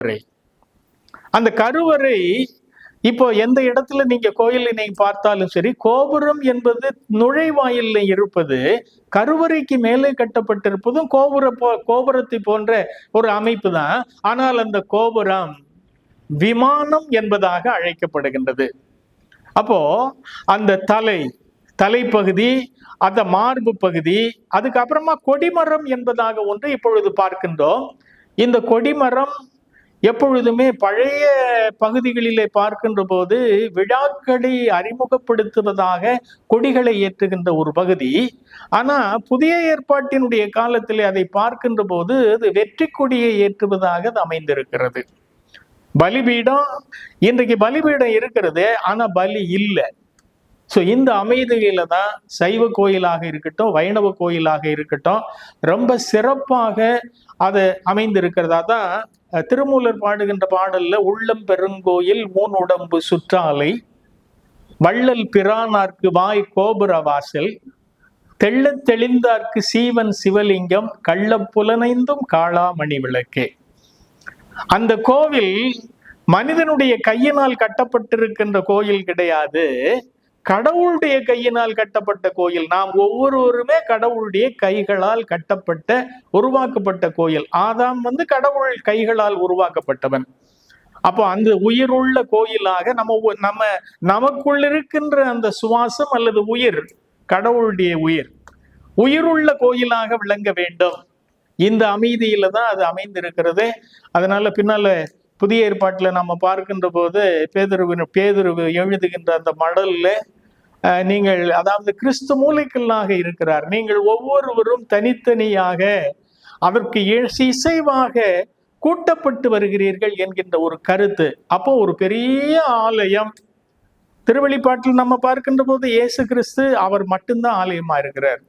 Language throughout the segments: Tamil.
கருவறை. அந்த கருவறை இப்போ எந்த இடத்துல நீங்க கோயிலை நீங்க பார்த்தாலும் சரி கோபுரம் என்பது நுழைவாயில்ல இருப்பது கருவறைக்கு மேலே கட்டப்பட்டிருப்பதும் கோபுர போ கோபுரத்தை போன்ற ஒரு அமைப்பு தான் ஆனால் அந்த கோபுரம் விமானம் என்பதாக அழைக்கப்படுகின்றது. அப்போ அந்த தலை தலைப்பகுதி அந்த மார்பு பகுதி அதுக்கப்புறமா கொடிமரம் என்பதாக ஒன்று இப்பொழுது பார்க்கின்றோம். இந்த கொடிமரம் எப்பொழுதுமே பழைய பகுதிகளிலே பார்க்கின்ற போது விழாக்களை அறிமுகப்படுத்துவதாக கொடிகளை ஏற்றுகின்ற ஒரு பகுதி. ஆனா புதிய ஏற்பாட்டினுடைய காலத்திலே அதை பார்க்கின்ற போது அது வெற்றி கொடியை ஏற்றுவதாக அது அமைந்திருக்கிறது. பலிபீடம் இன்றைக்கு பலிபீடம் இருக்கிறது ஆனா பலி இல்லை. ஸோ இந்த அமைதியில தான் சைவ கோயிலாக இருக்கட்டும் வைணவ கோயிலாக இருக்கட்டும் ரொம்ப சிறப்பாக அது அமைந்திருக்கிறதா தான் திருமூலர் பாடுகின்ற பாடல்ல உள்ளம் பெருங்கோயில் மூன் உடம்பு சுற்றாலை வள்ளல் பிரானார்க்கு வாய் கோபுர வாசல் தெள்ளத் தெளிந்தார்க்கு சீவன் சிவலிங்கம் கள்ளப் புலனைந்தும் காளாமணி விளக்கே. அந்த கோவில் மனிதனுடைய கையினால் கட்டப்பட்டிருக்கின்ற கோயில் கிடையாது. கடவுளுடைய கையினால் கட்டப்பட்ட கோயில். நாம் ஒவ்வொருவருமே கடவுளுடைய கைகளால் கட்டப்பட்ட உருவாக்கப்பட்ட கோயில். ஆதாம் வந்து கடவுள் கைகளால் உருவாக்கப்பட்டவன். அப்போ அந்த உயிருள்ள கோயிலாக நம்ம நம்ம நமக்குள் இருக்கின்ற அந்த சுவாசம் அல்லது உயிர் கடவுளுடைய உயிர். உயிருள்ள கோயிலாக விளங்க வேண்டும். இந்த அமைதியில தான் அது அமைந்திருக்கிறது. அதனால பின்னால புதிய ஏற்பாட்டில் நம்ம பார்க்கின்ற போது பேதுருவின் பேதுருவு எழுதுகின்ற அந்த மடல்ல நீங்கள் அதாவது கிறிஸ்து மூலைக்கல்லாக இருக்கிறார். நீங்கள் ஒவ்வொருவரும் தனித்தனியாக அதற்கு இசைவாக கூட்டப்பட்டு வருகிறீர்கள் என்கின்ற ஒரு கருத்து. அப்போ ஒரு பெரிய ஆலயம் திருவெளிப்பாட்டில் நம்ம பார்க்கின்ற போது இயேசு கிறிஸ்து அவர் மட்டும்தான் ஆலயமா இருக்கிறார்.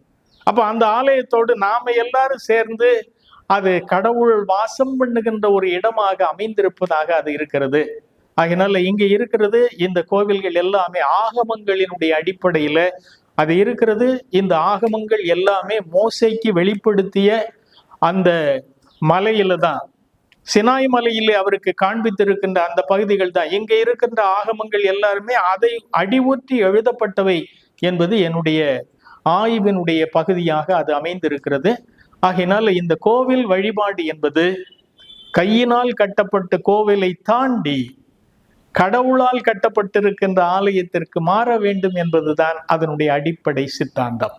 அப்ப அந்த ஆலயத்தோடு நாம எல்லாரும் சேர்ந்து அது கடவுள் வாசம் பண்ணுகின்ற ஒரு இடமாக அமைந்திருப்பதாக அது இருக்கிறது. அதனால இங்க இருக்கிறது இந்த கோவில்கள் எல்லாமே ஆகமங்களினுடைய அடிப்படையில அது இருக்கிறது இந்த ஆகமங்கள் எல்லாமே மோசைக்கு வெளிப்படுத்திய அந்த மலையில தான். சினாய் மலையிலே அவருக்கு காண்பித்திருக்கின்ற அந்த பகுதிகள் தான். இங்க இருக்கின்ற ஆகமங்கள் எல்லாருமே அதை அடிவுற்றி எழுதப்பட்டவை என்பது என்னுடைய ஆய்வினுடைய பகுதியாக அது அமைந்திருக்கிறது. ஆகையினால இந்த கோவில் வழிபாடு என்பது கையினால் கட்டப்பட்ட கோவிலை தாண்டி கடவுளால் கட்டப்பட்டிருக்கின்ற ஆலயத்திற்கு மாற வேண்டும் என்பதுதான் அதனுடைய அடிப்படை சித்தாந்தம்.